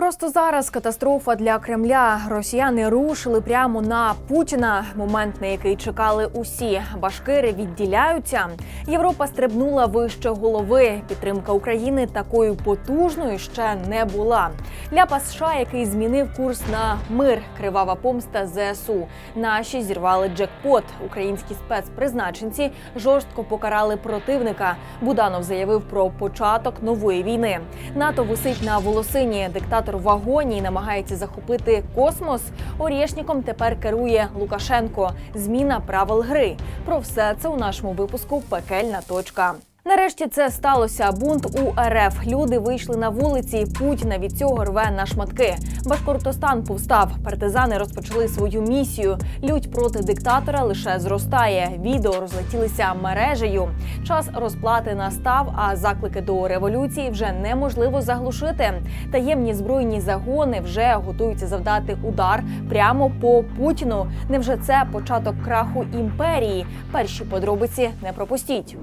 Просто зараз катастрофа для Кремля. Росіяни рушили прямо на Путіна. Момент, на який чекали усі. Башкири відділяються. Європа стрибнула вище голови. Підтримка України такою потужною ще не була. Ляпа США, який змінив курс на мир. Кривава помста ЗСУ. Наші зірвали джекпот. Українські спецпризначенці жорстко покарали противника. Буданов заявив про початок нової війни. НАТО висить на волосині. Диктатор в вагоні і намагається захопити космос. Орєшніком тепер керує Лукашенко. Зміна правил гри. Про все це у нашому випуску Пекельна точка. Нарешті це сталося. Бунт у РФ. Люди вийшли на вулиці. Путіна від цього рве на шматки. Башкортостан повстав. Партизани розпочали свою місію. Лють проти диктатора лише зростає. Відео розлетілися мережею. Час розплати настав, а заклики до революції вже неможливо заглушити. Таємні збройні загони вже готуються завдати удар прямо по Путіну. Невже це початок краху імперії? Перші подробиці не пропустіть.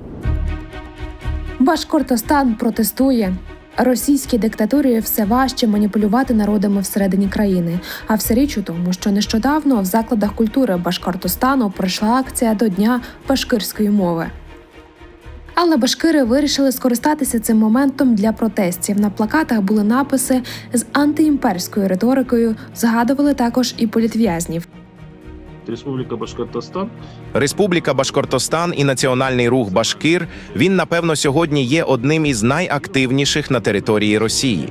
Башкортостан протестує. Російській диктатурі все важче маніпулювати народами всередині країни. А все річ у тому, що нещодавно в закладах культури Башкортостану пройшла акція до Дня башкирської мови. Але башкири вирішили скористатися цим моментом для протестів. На плакатах були написи з антиімперською риторикою. Згадували також і політв'язнів. Республіка Башкортостан Республіка Башкортостан і Національний рух Башкир він напевно сьогодні є одним із найактивніших на території Росії.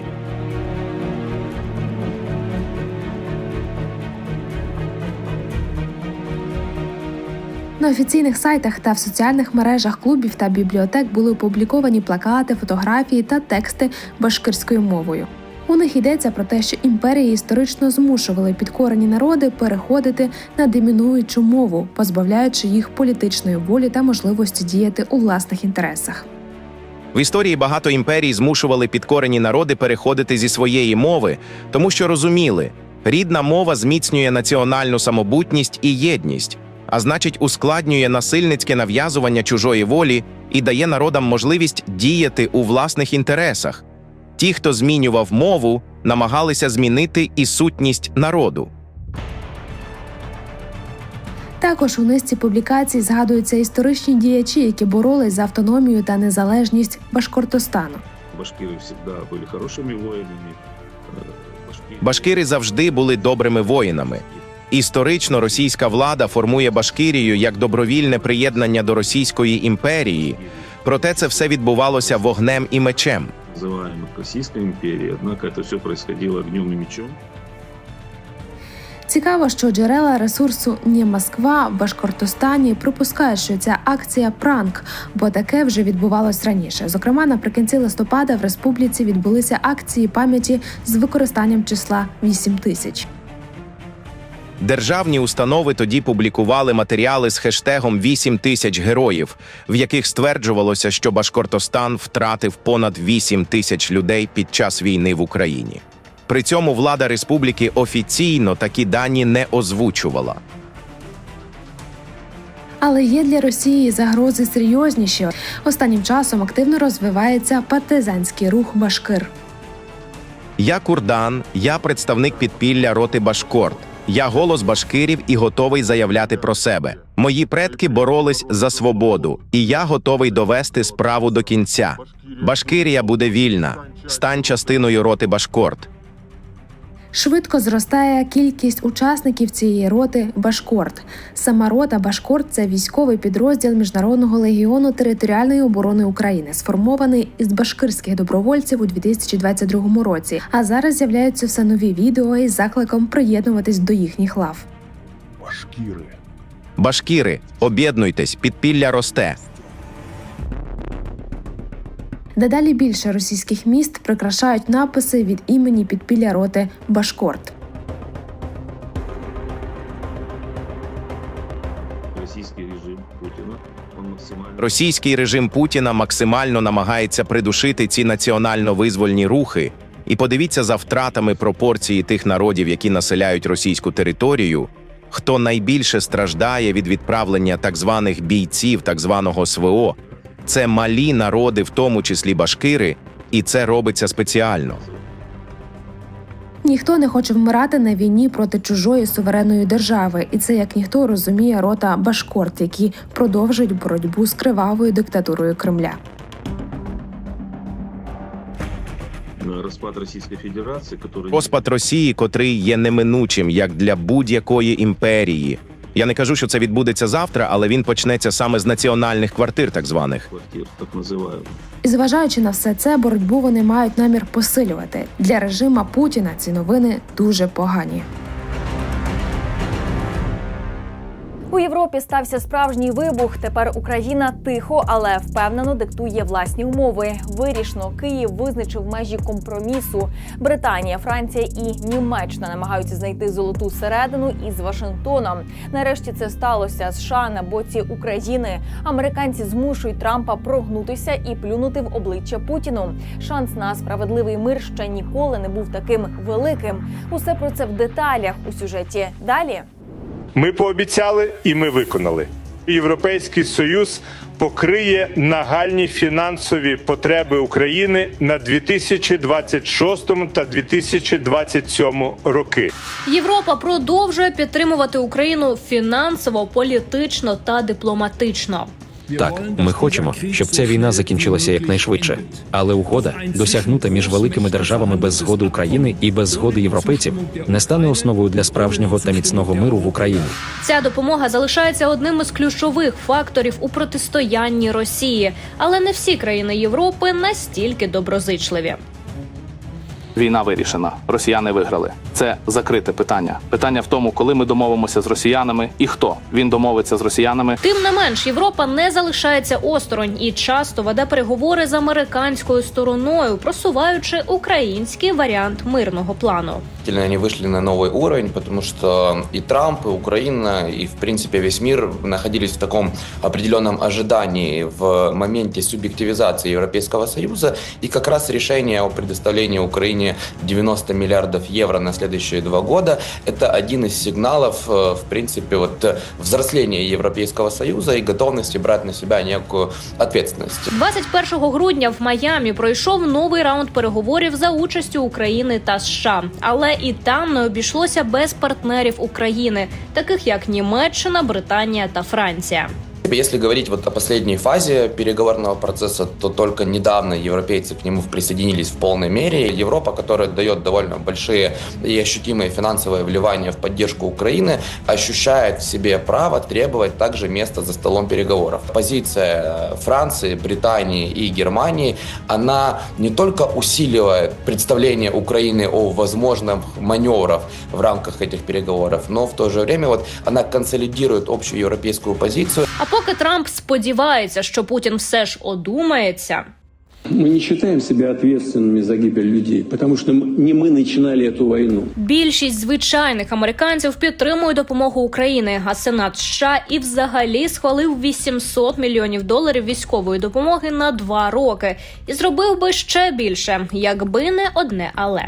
На офіційних сайтах та в соціальних мережах клубів та бібліотек були опубліковані плакати, фотографії та тексти башкирською мовою. У них йдеться про те, що імперії історично змушували підкорені народи переходити на домінуючу мову, позбавляючи їх політичної волі та можливості діяти у власних інтересах. В історії багато імперій змушували підкорені народи переходити зі своєї мови, тому що розуміли, рідна мова зміцнює національну самобутність і єдність, а значить, ускладнює насильницьке нав'язування чужої волі і дає народам можливість діяти у власних інтересах. Ті, хто змінював мову, намагалися змінити і сутність народу. Також у низці публікацій згадуються історичні діячі, які боролись за автономію та незалежність Башкортостану. башкиры всегда были хорошими воинами. Э, Башкирия- Башкири завжди були добрими воїнами. Історично російська влада формує Башкирію як добровільне приєднання до Російської імперії, проте це все відбувалося вогнем і мечем. называемых Российской империей, однако это все происходило огнем и мечом. Цікаво, що джерела ресурсу «Ні Москва» в Башкортостані припускають, що ця акція пранк, бо таке вже відбувалось раніше. Зокрема, наприкінці листопада в республіці відбулися акції пам'яті з використанням числа 8 тисяч. Державні установи тоді публікували матеріали з хештегом «8 тисяч героїв, в яких стверджувалося, що Башкортостан втратив понад 8 тисяч людей під час війни в Україні. При цьому влада республіки офіційно такі дані не озвучувала. Але є для Росії загрози серйозніші. Останнім часом активно розвивається партизанський рух Башкир. Я Курдан, я представник підпілля роти Башкорт. Я голос башкирів і готовий заявляти про себе. Мої предки боролись за свободу, і я готовий довести справу до кінця. Башкирія буде вільна. Стань частиною роти Башкорт. Швидко зростає кількість учасників цієї роти Башкорт. Сама рота Башкорт це військовий підрозділ Міжнародного легіону територіальної оборони України, сформований із башкирських добровольців у 2022 році. А зараз з'являються все нові відео із закликом приєднуватись до їхніх лав. Башкіри. Башкіри, об'єднуйтесь, підпілля росте. Дедалі більше російських міст прикрашають написи від імені підпілля роти Башкорт. Российский режим Путина, он максимально... Російський режим Путіна максимально намагається придушити ці національно-визвольні рухи. І подивіться за втратами пропорції тих народів, які населяють російську територію. хто найбільше страждає від відправлення так званих бійців так званого СВО, це малі народи, в тому числі башкири, і це робиться спеціально. Ніхто не хоче вмирати на війні проти чужої суверенної держави, і це як ніхто розуміє рота башкорт, які продовжують боротьбу з кривавою диктатурою Кремля. На распад Российской Федерации, который... Розпад Росії, котрий є неминучим як для будь-якої імперії. Я не кажу, що це відбудеться завтра, але він почнеться саме з національних квартир, так званих. квартир, так називаємо. І зважаючи на все це, боротьбу вони мають намір посилювати. Для режима Путіна ці новини дуже погані. У Європі стався справжній вибух. Тепер Україна тихо, але впевнено диктує власні умови. Вирішно Київ визначив межі компромісу. Британія, Франція і Німеччина намагаються знайти золоту середину із Вашингтоном. Нарешті це сталося. США на боці України. Американці змушують Трампа прогнутися і плюнути в обличчя Путіну. Шанс на справедливий мир ще ніколи не був таким великим. Усе про це в деталях у сюжеті далі. Ми пообіцяли і ми виконали. Європейський союз покриє нагальні фінансові потреби України на 2026 та 2027 роки. Європа продовжує підтримувати Україну фінансово, політично та дипломатично. Так, ми хочемо, щоб ця війна закінчилася якнайшвидше. Але угода, досягнута між великими державами без згоди України і без згоди європейців, не стане основою для справжнього та міцного миру в Україні. Ця допомога залишається одним із ключових факторів у протистоянні Росії, але не всі країни Європи настільки доброзичливі. Війна вирішена. Росіяни виграли. Це закрите питання. Питання в тому, коли ми домовимося з росіянами і хто він домовиться з росіянами. Тим не менш, Європа не залишається осторонь і часто веде переговори з американською стороною, просуваючи український варіант мирного плану. Действительно, они вышли на новый уровень, потому что и Трамп, и Украина, и, в принципе, весь мир находились в таком определенном ожидании в моменте субъективизации Европейского Союза. И как раз решение о предоставлении Украине 90 миллиардов евро на следующие два года – это один из сигналов, э, в принципе, вот э, взросления Европейского Союза и готовности брать на себя некую ответственность. 21 грудня в Майамі пройшов новий раунд переговорів за участю України та США. Але і там не обійшлося без партнерів України, таких як Німеччина, Британія та Франція. Если говорить вот о последней фазе переговорного процесса, то только недавно европейцы к нему присоединились в полной мере. Европа, которая дает довольно большие и ощутимые финансовые вливания в поддержку Украины, ощущает в себе право требовать также места за столом переговоров. Позиция Франции, Британии и Германии, она не только усиливает представление Украины о возможных маневрах в рамках этих переговоров, но в то же время вот она консолидирует общую европейскую позицию. А поки Трамп сподівається, що Путін все ж одумається. Мы не считаем себя ответственными за гибель людей, потому что м- не мы начинали эту войну. Більшість звичайних американців підтримує допомогу України, а Сенат США і взагалі схвалив 800 мільйонів доларів військової допомоги на два роки і зробив би ще більше, якби не одне але.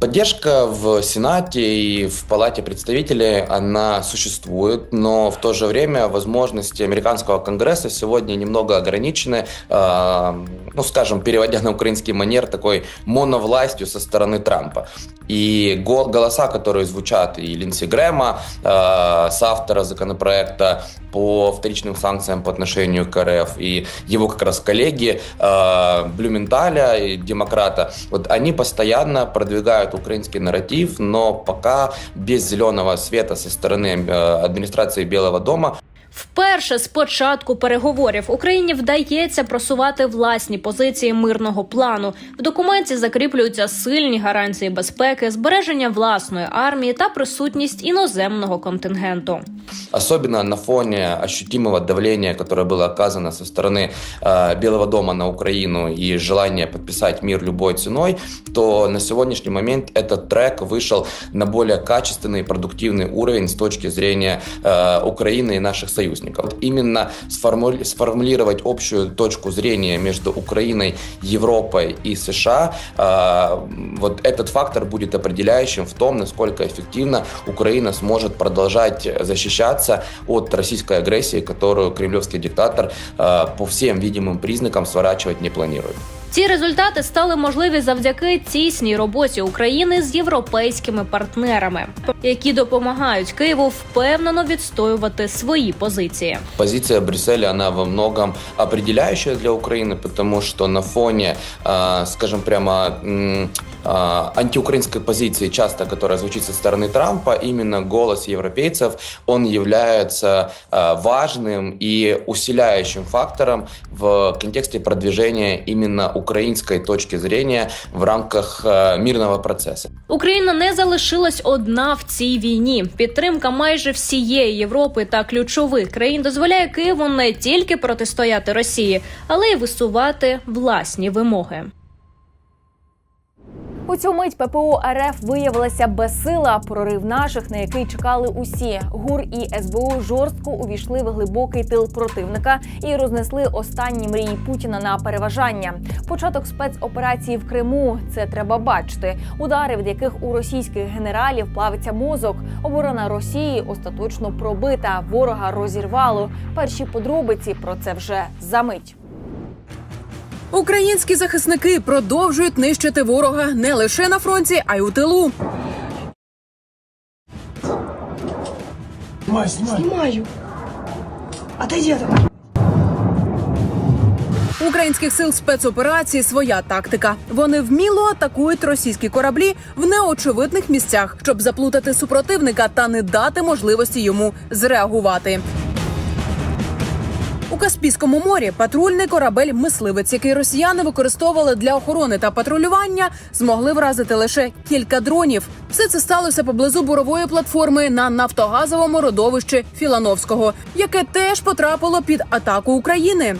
Поддержка в Сенате и в Палате представителей, она существует, но в то же время возможности американского конгресса сегодня немного ограничены, э, Ну, скажем, переводя на украинский манер, такой моновластью со стороны Трампа. И го- голоса, которые звучат и Линдси Грэма, э, соавтора законопроекта по вторичным санкциям по отношению к РФ, и его как раз коллеги э, Блюменталя и демократа, вот они постоянно продвигают украинский нарратив, но пока без зеленого света со стороны э, администрации Белого дома Вперше з початку переговорів Україні вдається просувати власні позиції мирного плану. В документі закріплюються сильні гарантії безпеки, збереження власної армії та присутність іноземного контингенту. особенно на фоне ощутимого давления, которое было оказано со стороны э, Белого дома на Украину и желания подписать мир любой ценой, то на сегодняшний момент этот трек вышел на более качественный и продуктивный уровень с точки зрения э, Украины и наших союзников. Вот именно сформули- сформулировать общую точку зрения между Украиной, Европой и США, э, вот этот фактор будет определяющим в том, насколько эффективно Украина сможет продолжать защищаться от российской агрессии, которую кремлевский диктатор э, по всем видимым признакам сворачивать не планирует. Ці результати стали можливі завдяки тісній роботі України з європейськими партнерами, які допомагають Києву впевнено відстоювати свої позиції. Позиция Брюсселя, она во многом определяющая для Украины, потому что на фоне, э, скажем прямо, м, э, антиукраинской позиции, часто которая звучит со стороны Трампа, именно голос европейцев, он является э, важным и усиляющим фактором в контексте продвижения именно украинской точки зрения в рамках э, мирного процесса. Україна не залишилась одна в цій війні. Підтримка майже всієї Європи та ключових країн дозволяє Києву не тільки протистояти Росії, але й висувати власні вимоги. У цю мить ППО РФ виявилася безсила. Прорив наших, на який чекали усі. ГУР і СБУ жорстко увійшли в глибокий тил противника і рознесли останні мрії Путіна на переважання. Початок спецоперації в Криму це треба бачити. Удари, від яких у російських генералів плавиться мозок. Оборона Росії остаточно пробита. Ворога розірвало. Перші подробиці про це вже за мить. Українські захисники продовжують нищити ворога не лише на фронті, а й у тилу. Снимаю. Отойди от У українських сил спецоперації своя тактика. Вони вміло атакують російські кораблі в неочевидних місцях, щоб заплутати супротивника та не дати можливості йому зреагувати. У Каспійському морі патрульний корабель мисливець, який росіяни використовували для охорони та патрулювання, змогли вразити лише кілька дронів. Все це сталося поблизу бурової платформи на нафтогазовому родовищі Філановського, яке теж потрапило під атаку України.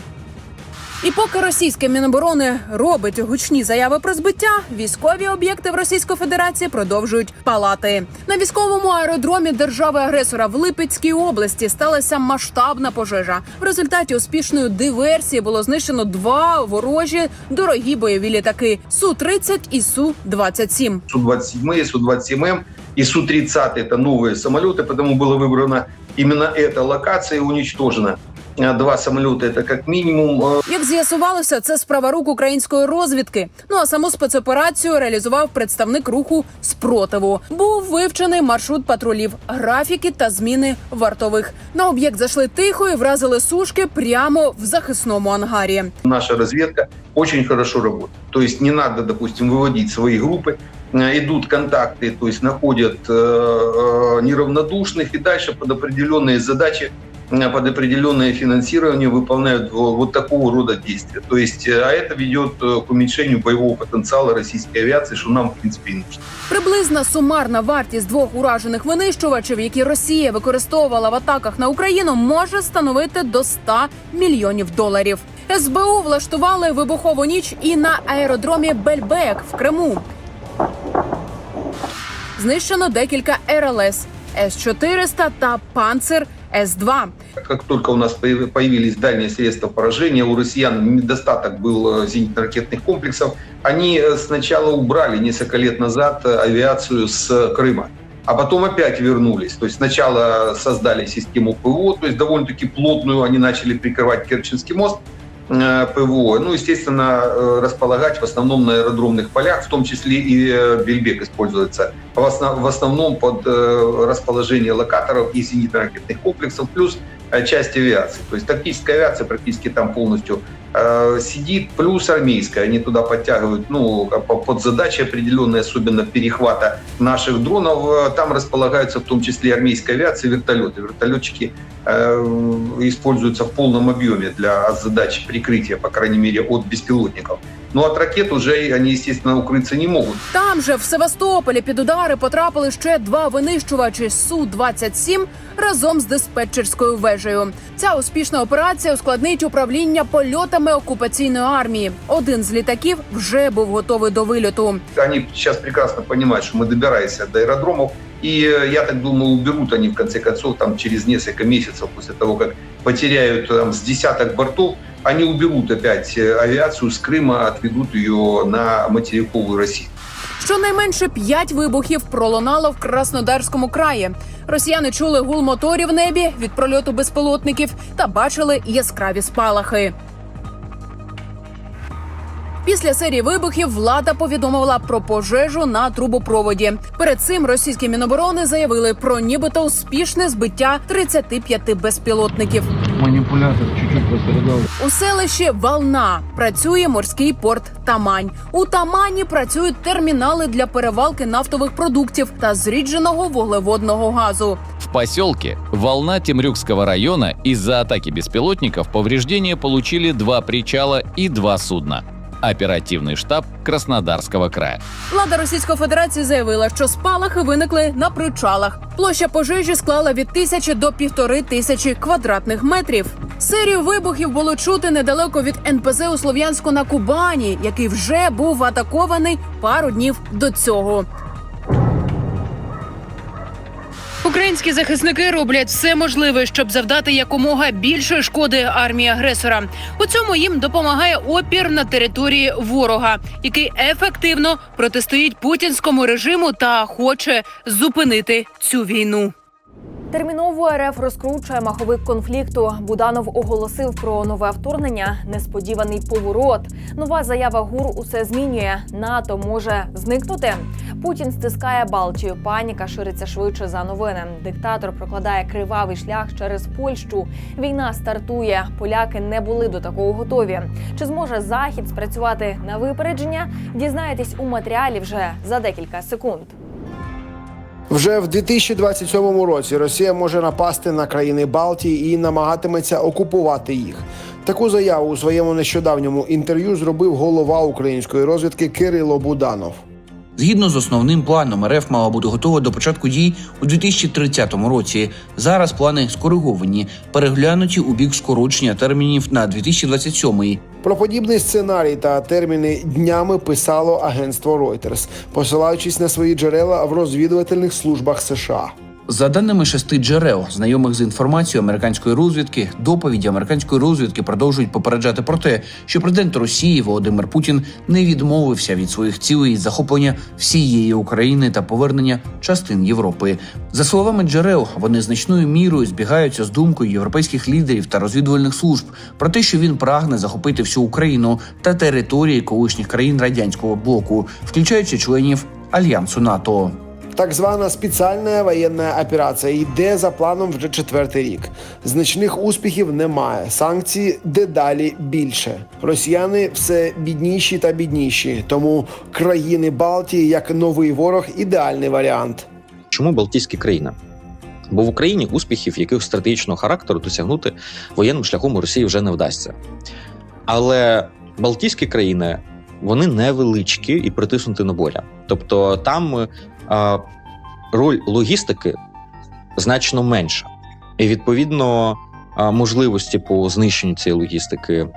І поки російське міноборони робить гучні заяви про збиття, військові об'єкти в Російської Федерації продовжують палати. На військовому аеродромі держави-агресора в Липецькій області сталася масштабна пожежа. В результаті успішної диверсії було знищено два ворожі дорогі бойові літаки су 30 і су 27 Су-27, Су-27М и Су-30 это новые самолеты, потому было выбрано именно эта локация и уничтожена. А Два самолета это как минимум. Э, Як з'ясувалося, це справа рук української розвідки. Ну а саму спецоперацію реалізував представник руху спротиву. Був вивчений маршрут патрулів, графіки та зміни вартових. На об'єкт зайшли тихо і вразили сушки прямо в захисному ангарі. Наша разведка очень хорошо работает. То есть не надо, допустим, выводить свои группы. Э, Идут контакты, то есть находят э, э, неравнодушных и дальше под определенные задачи э, под определенное финансирование выполняют во- вот такого рода действия. То есть, э, а это ведет э, к уменьшению боевого потенциала российской авиации, что нам, в принципе, и нужно. Приблизна сумарна вартість двох уражених винищувачів, які Росія використовувала в атаках на Україну, може становити до 100 мільйонів доларів. СБУ влаштували вибухову ніч і на аеродромі Бельбек в Криму. Знищено декілька РЛС С-400 та Панцер С-2. Как только у нас появ- появились дальние средства поражения, у россиян недостаток был э, зенитно-ракетных комплексов, они э, сначала убрали несколько лет назад э, авиацию с Крыма. А потом опять вернулись. То есть сначала создали систему ПВО, то есть довольно-таки плотную, они начали прикрывать Керченский мост, ПВО, ну, естественно, э, располагать в основном на аэродромных полях, в том числе и э, Бельбек используется в основ- в основном под э, расположение локаторов и зенитно-ракетных комплексов, плюс э, часть авиации. То есть тактическая авиация практически там полностью э, сидит, плюс армейская. Они туда подтягивают ну, по- под задачи определенные, особенно перехвата наших дронов. Э, Там располагаются в том числе и армейская авиация, и вертолеты. Вертолетчики э, используются в полном объеме для задач прикрытия, по крайней мере, от беспилотников. Но от ракет уже они, естественно, укрыться не могут. Там же в Севастополі під удари потрапили ще два винищувачі Су-27 разом з диспетчерською вежею. Ця успішна операція ускладнить управління польотами окупаційної армії. Один з літаків вже був готовий до вильоту. Они сейчас прекрасно понимают, что мы добираемся до аэродромов, и э, я так думаю, уберут они в конце концов там через несколько месяцев после того, как потеряют там с десяток бортов, они уберут опять э, авиацию с Крыма, отведут ее на материковую Россию. Щонайменше п'ять вибухів пролунало в Краснодарському краї. Росіяни чули гул моторів в небі від прольоту безпілотників та бачили яскраві спалахи. Після серії вибухів влада повідомила про пожежу на трубопроводі. Перед цим російські міноборони заявили про нібито успішне збиття 35 безпілотників. Манипулятор чуть-чуть пострадал. У селищі Волна працює морський порт Тамань. У Тамані працюють термінали для перевалки нафтових продуктів та зрідженого вуглеводного газу. В поселке Волна Темрюкского района из-за атаки беспилотников повреждения получили два причала и два судна. Оперативный штаб Краснодарського края. Влада Російської Федерації заявила, що спалахи виникли на причалах. Площа пожежі склала від тисячі до півтори тисячі квадратних метрів. Серію вибухів було чути недалеко від НПЗ у Слов'янську на Кубані, який вже був атакований пару днів до цього. Українські захисники роблять все можливе, щоб завдати якомога більше шкоди армії агресора. У цьому їм допомагає опір на території ворога, який ефективно протистоїть путінському режиму та хоче зупинити цю війну. Терміново РФ розкручує маховик конфлікту. Буданов оголосив про нове вторгнення. Несподіваний поворот. Нова заява ГУР усе змінює. НАТО може зникнути. Путін стискає Балтію. Паніка шириться швидше за новини. Диктатор прокладає кривавий шлях через Польщу. Війна стартує. Поляки не були до такого готові. Чи зможе захід спрацювати на випередження? Дізнаєтесь у матеріалі вже за декілька секунд. Вже в 2027 році Росія може напасти на країни Балтії і намагатиметься окупувати їх. Таку заяву у своєму нещодавньому інтерв'ю зробив голова української розвідки Кирило Буданов. Згідно з основним планом, РФ мала бути готова до початку дій у 2030 році. Зараз плани скориговані, переглянуті у бік скорочення термінів на 2027. Про подібний сценарій та терміни днями писало агентство Reuters, посилаючись на свої джерела в розвідувальних службах США. За даними шести джерел, знайомих з інформацією американської розвідки, доповіді американської розвідки продовжують попереджати про те, що президент Росії Володимир Путін не відмовився від своїх цілей захоплення всієї України та повернення частин Європи. За словами джерел, вони значною мірою збігаються з думкою європейських лідерів та розвідувальних служб про те, що він прагне захопити всю Україну та території колишніх країн радянського блоку, включаючи членів альянсу НАТО. Так звана спеціальна воєнна операція йде за планом вже четвертий рік. Значних успіхів немає. Санкцій дедалі більше. Росіяни все бідніші та бідніші. Тому країни Балтії як новий ворог ідеальний варіант. Чому Балтійські країни? Бо в Україні успіхів якихось стратегічного характеру досягнути воєнним шляхом у Росії вже не вдасться. Але Балтійські країни вони невеличкі і притиснуті на боля. Тобто там а, роль логістики значно менша. І відповідно можливості по знищенню цієї логістики.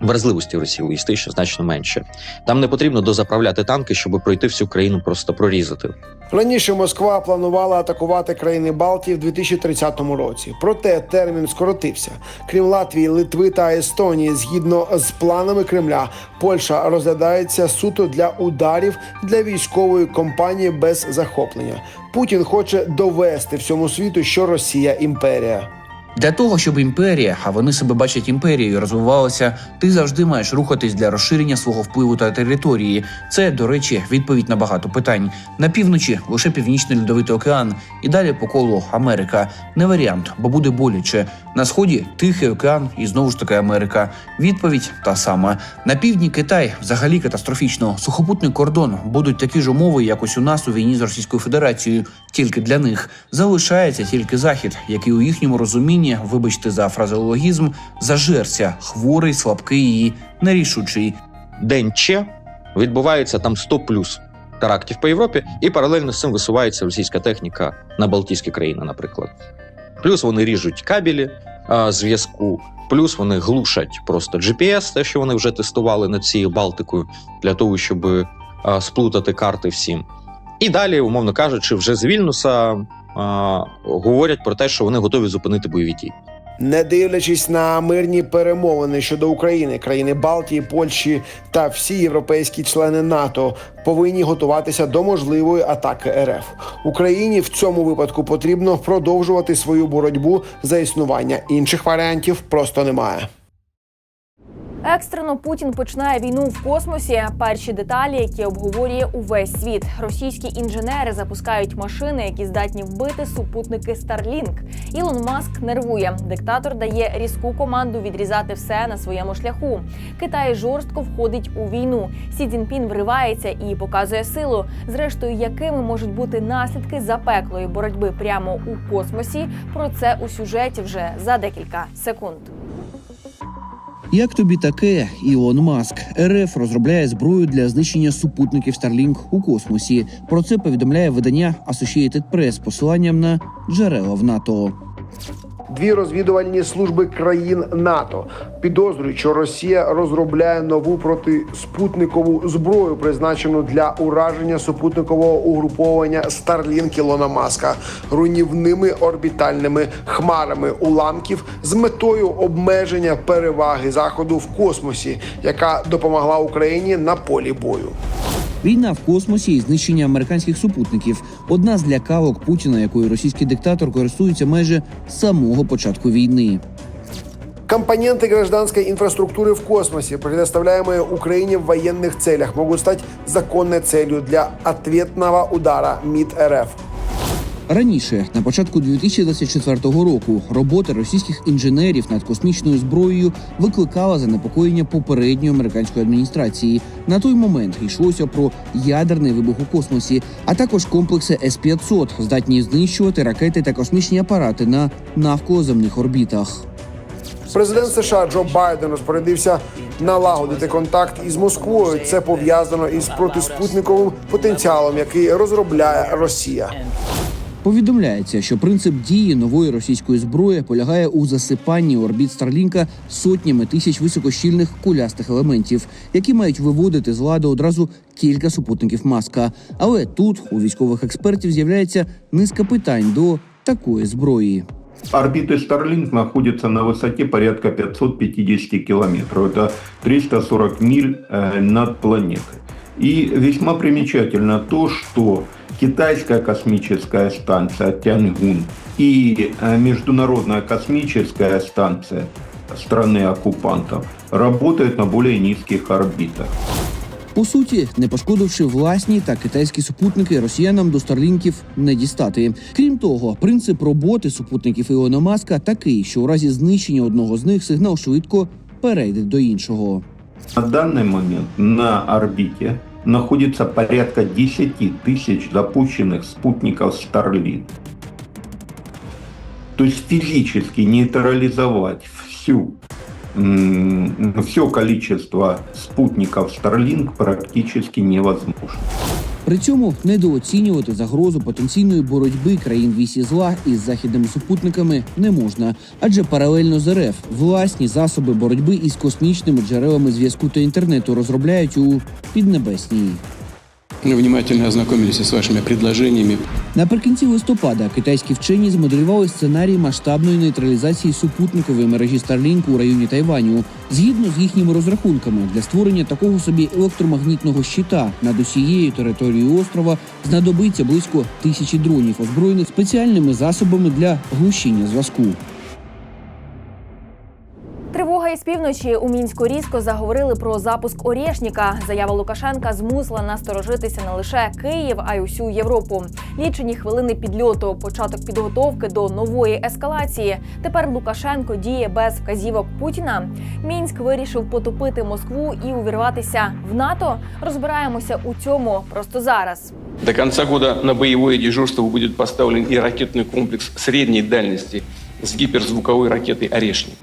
Вразливості Росії логістично значно менше. Там не потрібно дозаправляти танки, щоб пройти всю країну, просто прорізати. Раніше Москва планувала атакувати країни Балтії в 2030 році. Проте термін скоротився. Крім Латвії, Литви та Естонії, згідно з планами Кремля, Польща розглядається суто для ударів для військової компанії без захоплення. Путін хоче довести всьому світу, що Росія імперія. Для того, щоб імперія, а вони себе бачать імперією, розвивалася, ти завжди маєш рухатись для розширення свого впливу та території. Це, до речі, відповідь на багато питань. На півночі лише північний льодовитий океан, і далі по колу Америка. Не варіант, бо буде боляче. На сході Тихий океан і знову ж таки Америка. Відповідь та сама. На півдні Китай взагалі катастрофічно. Сухопутний кордон будуть такі ж умови, як ось у нас у війні з Російською Федерацією. Тільки для них залишається тільки захід, який у їхньому розумінні, вибачте за фразеологізм, зажерся, хворий, слабкий і нерішучий. День Че відбувається там 100 плюс терактів по Європі, і паралельно з цим висувається російська техніка на Балтійські країни, наприклад. Плюс вони ріжуть кабелі зв'язку, плюс вони глушать просто GPS, те, що вони вже тестували над цією Балтикою, для того, щоб а, сплутати карти всім. І далі, умовно кажучи, вже з Вільнюса а, говорять про те, що вони готові зупинити бойові дії. Не дивлячись на мирні перемовини щодо України, країни Балтії, Польщі та всі європейські члени НАТО повинні готуватися до можливої атаки РФ. Україні в цьому випадку потрібно продовжувати свою боротьбу за існування. Інших варіантів просто немає. Екстрено Путін починає війну в космосі. Перші деталі, які обговорює увесь світ. Російські інженери запускають машини, які здатні вбити супутники Starlink. Ілон Маск нервує. Диктатор дає різку команду відрізати все на своєму шляху. Китай жорстко входить у війну. Сі Цзіньпін вривається і показує силу. Зрештою, якими можуть бути наслідки запеклої боротьби прямо у космосі. Про це у сюжеті вже за декілька секунд. Як тобі таке, Ілон Маск? РФ розробляє зброю для знищення супутників Starlink у космосі. Про це повідомляє видання Associated Press посиланням на джерела в НАТО. Дві розвідувальні служби країн НАТО підозрюють, що Росія розробляє нову протиспутникову зброю, призначену для ураження супутникового угруповання Starlink Ілона Маска руйнівними орбітальними хмарами уламків з метою обмеження переваги заходу в космосі, яка допомогла Україні на полі бою. Війна в космосі і знищення американських супутників одна з лякавок Путіна, якою російський диктатор користується майже з самого початку війни. Компоненты гражданской инфраструктуры в космосе, предоставляемые Украине в военных целях, могут стать законной целью для ответного удара МИД РФ. Раніше, на початку 2024 року, робота російських інженерів над космічною зброєю викликала занепокоєння попередньої американської адміністрації. На той момент йшлося про ядерний вибух у космосі, а також комплекси С-500, здатні знищувати ракети та космічні апарати на навколоземних орбітах. Президент США Джо Байден розпорядився налагодити контакт із Москвою. Це пов'язано із протиспутниковим потенціалом, який розробляє Росія. Повідомляється, що принцип дії нової російської зброї полягає у засипанні орбіт Старлінка сотнями тисяч високощільних кулястих елементів, які мають виводити з ладу одразу кілька супутників маска. Але тут у військових експертів з'являється низка питань до такої зброї. Орбиты Starlink находятся на высоте порядка 550 километров. Это 340 миль э, над планетой. И весьма примечательно то, что китайская космическая станция Тянгун и э, международная космическая станция страны-оккупантов работают на более низких орбитах. По суті, не пошкодивши власні та китайські супутники, росіянам до старлінків не дістати. Крім того, принцип роботи супутників Ілона Маска такий, що у разі знищення одного з них сигнал швидко перейде до іншого. На данный момент на орбите находится порядка 10 тысяч запущенных спутников Starlink. То есть физически нейтрализовать всю, все количество спутников Starlink практически невозможно. При цьому недооцінювати загрозу потенційної боротьби країн вісі зла із західними супутниками не можна, адже паралельно з РФ власні засоби боротьби із космічними джерелами зв'язку та інтернету розробляють у піднебесній. Мы внимательно ознакомились с вашими предложениями. Наприкінці листопада китайські вчені змоделювали сценарій масштабної нейтралізації супутникової мережі Starlink у районі Тайваню. Згідно з їхніми розрахунками, для створення такого собі електромагнітного щита над усією територією острова знадобиться близько тисячі дронів, озброєних спеціальними засобами для глушіння зв'язку. Тривога із півночі у мінську різко заговорили про запуск Орєшніка. Заява Лукашенка змусила насторожитися не лише Київ, а й усю Європу. Лічені хвилини підльоту, початок підготовки до нової ескалації. Тепер Лукашенко діє без вказівок Путіна. Мінськ вирішив потопити Москву і увірватися в НАТО. Розбираємося у цьому просто зараз. До конца года на боевое дежурство будет поставлен и ракетный комплекс средней дальности с гиперзвуковой ракетой «Орешник»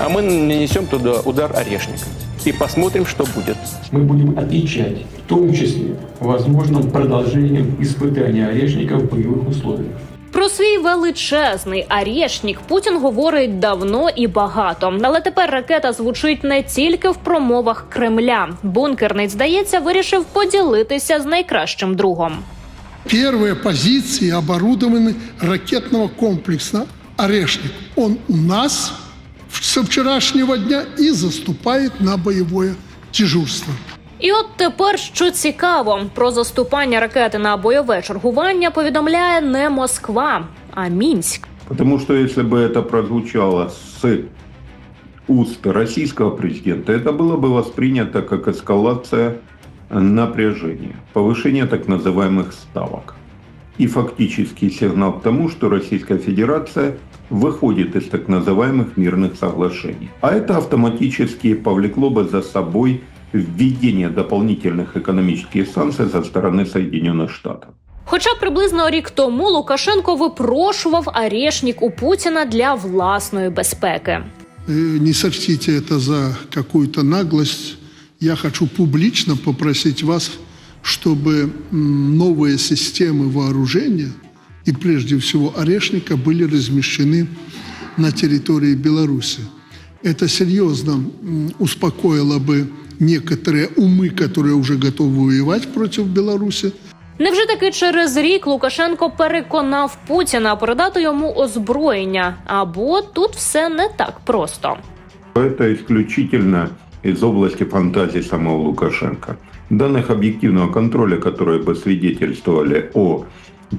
А мы нанесем туда удар «Орешника» и посмотрим, что будет. Мы будем отвечать, в том числе, возможным продолжением испытания орешника в боевых условиях. Про свій величезний арешнік Путін говорить давно і багато. Але тепер ракета звучить не тільки в промовах Кремля. Бункерниць, здається, вирішив поділитися з найкращим другом. Первые позиции оборудованы ракетного комплекса «Орешник». Он у нас, со вчерашнего дня и заступает на боевое дежурство. І от тепер що цікаво, про заступання ракети на бойове чергування повідомляє не Москва, а Мінськ. Потому что если бы это прозвучало с уст российского президента, это было бы воспринято как эскалация напряжения, повышение так называемых ставок. И фактический сигнал к тому, что Российская Федерация выходит из так называемых мирных соглашений. А это автоматически повлекло бы за собой введение дополнительных экономических санкций со стороны Соединенных Штатов. Хоча приблизно рік тому Лукашенко випрошував арешнік у Путіна для власної безпеки. Э, Не сочтите это за какую-то наглость. Я хочу публично попросить вас, чтобы м, новые системы вооружения и прежде всего орешника были размещены на территории Беларуси. Это серьезно м, успокоило бы некоторые умы, которые уже готовы воевать против Беларуси. Невже таки через рік Лукашенко переконав Путіна передати йому озброєння? Або тут все не так просто. Это исключительно из области фантазии самого Лукашенко. Данных объективного контроля, которые бы свидетельствовали о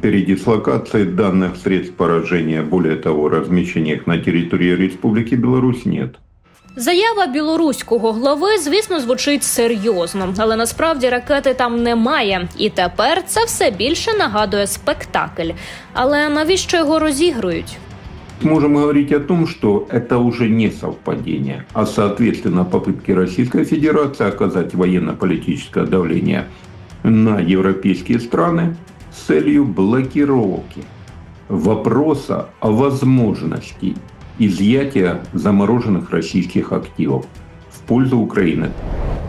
передислокации данных средств поражения, более того, размещения их на территории Республики Беларусь, нет. Заява білоруського глави, звісно, звучить серйозно, але насправді ракети там немає. І тепер це все більше нагадує спектакль. Але навіщо його розігрують? Можем говорить о том, что это уже не совпадение, а соответственно попытки Российской Федерации оказать военно-политическое давление на европейские страны с целью блокировки вопроса о возможности изъятия замороженных российских активов в пользу Украины.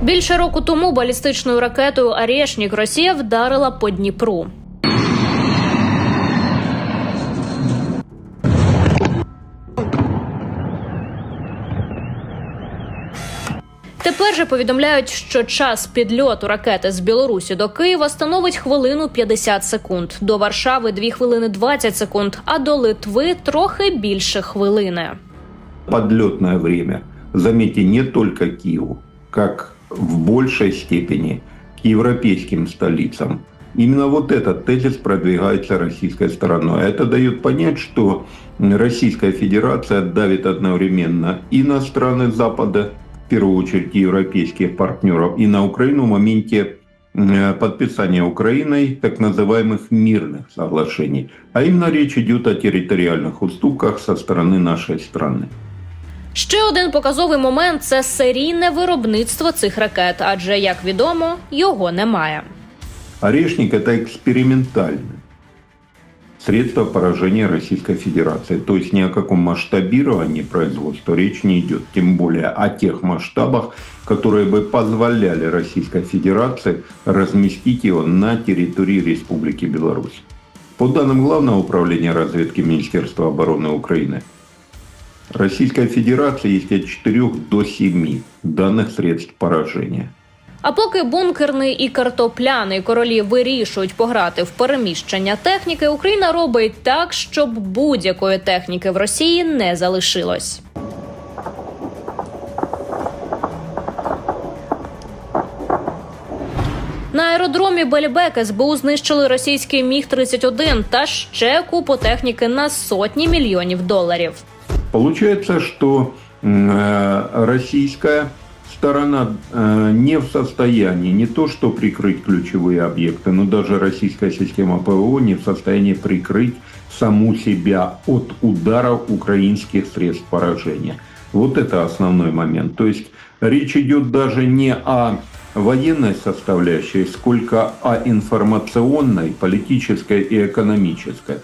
Більше року тому балістичною ракетою Арешнік Росія вдарила по Дніпру. Тепер же повідомляють, що час підльоту ракети з Білорусі до Києва становить хвилину 50 секунд, до Варшави 2 хвилини 20 секунд, а до Литви трохи більше хвилини. Подлетное время, заметьте, не только Киеву, как в большей степени к европейским столицам. Именно вот этот тезис продвигается российской стороной. Это дает понять, что Российская Федерация давит одновременно и на страны Запада, в первую очередь европейских партнеров, и на Украину в моменте э, подписания Украиной так называемых мирных соглашений. А именно речь идет о территориальных уступках со стороны нашей страны. Ще один показовий момент це серійне виробництво цих ракет, адже як відомо, його немає. Орешник – это экспериментальное средство поражения Российской Федерации. То есть ни о каком масштабировании производства речь не идет. Тем более о тех масштабах, которые бы позволяли Российской Федерации разместить его на территории Республики Беларусь. По данным Главного управления разведки Министерства обороны Украины, Российской Федерации есть от 4 до 7 данных средств поражения. А поки бункерний і картопляний королі вирішують пограти в переміщення техніки, Україна робить так, щоб будь-якої техніки в Росії не залишилось. На аеродромі Бельбек СБУ знищили російський міг 31 та ще купу техніки на сотні мільйонів доларів. Получается, что э, российская сторона э, не в состоянии не то что прикрыть ключевые объекты, но даже российская система ПВО не в состоянии прикрыть саму себя от ударов украинских средств поражения. Вот это основной момент. То есть речь идет даже не о военной составляющей, сколько о информационной, политической и экономической.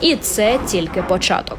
І це тільки початок.